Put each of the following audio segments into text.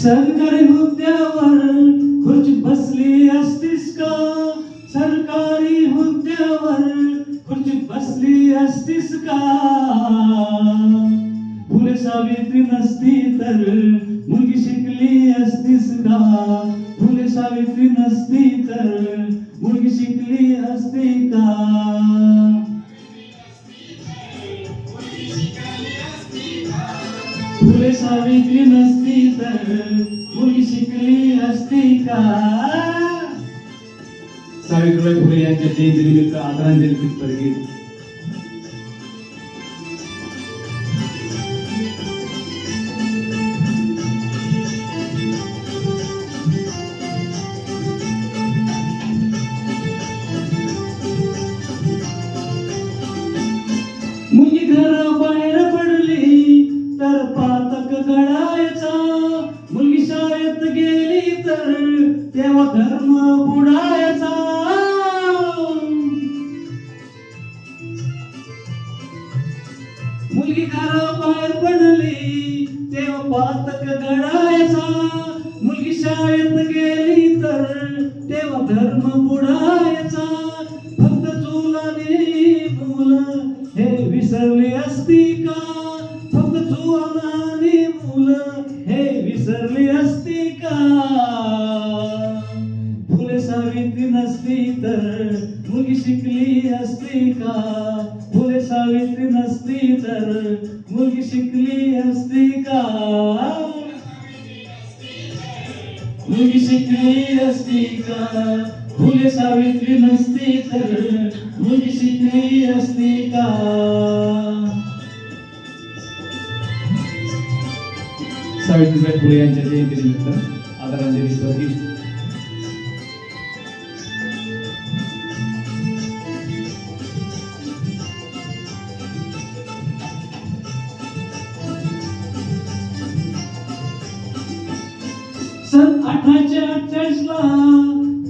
सरकारी हुद्द्यावर खुर्चीत बसली असतीस का? सरकारी हुद्द्यावर खुर्चीत बसली असतीस का? फुले सावित्री नसती तर मुलगी शिकली असतीस का? फुले सावित्री नसती तर मुलगी शिकली असती का? फुले सावित्री नसती तर मुलगी शिकली असती का सावित्रीबाई फुले यांच्या जयंतीनिमित्त आदरांजली गीत गीत मुलगी घराबाहेर पडली धर्म बुडायचा. मुलगी घराबाहेर पडली तेव्हा पातक गडायचा मुलगी शाळेत गेली तर तेव्हा धर्म बुडायचा. फक्त चुलाने मुलं हे विसरली असती का? फक्त चुलाने मुलं हे विसरली असती का? तर मुलगी शिकली असती का? फुले सावित्री नसती तर मुलगी शिकली असती का? मुलगी शिकली असती का? फुले सावित्री नसती तर मुलगी शिकली असती का? सावित्रीबाई फुले यांच्या जयंतीनिमित्त आदरांजली प्रति सन अठराशे अठ्ठावीस ला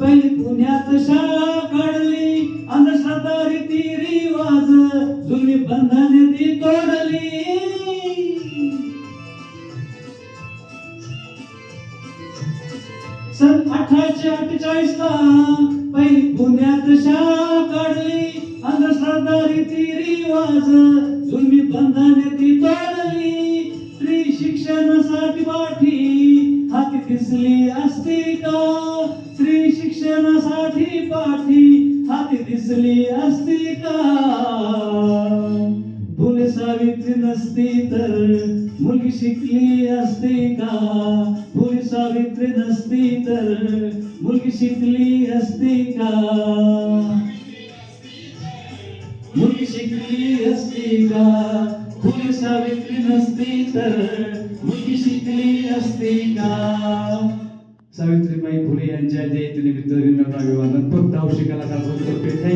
पहिली पुण्यात शाळा काढली अंधश्रद्धा रीती रिवाज जुनी बंधने ती तोडली. सन अठराशे अठ्ठेचाळीस ला पहिली पुण्यात शाळा काढली अंधश्रद्धा रीती रिवाज दिसली असती का? स्त्री शिक्षणासाठी पाठी हाती दिसली असती का? फुले सावित्री नसती तर मुलगी शिकली असती का? फुले सावित्री नसती तर मुलगी शिकली असती का? मुलगी शिकली असती का? फुले सावित्री नसती तर मुलगी शिकली असती का? सावित्रीबाई फुले यांच्या जयंतीनिमित्त विनम्र अभिवादन. फक्त औषिकाला कलाकार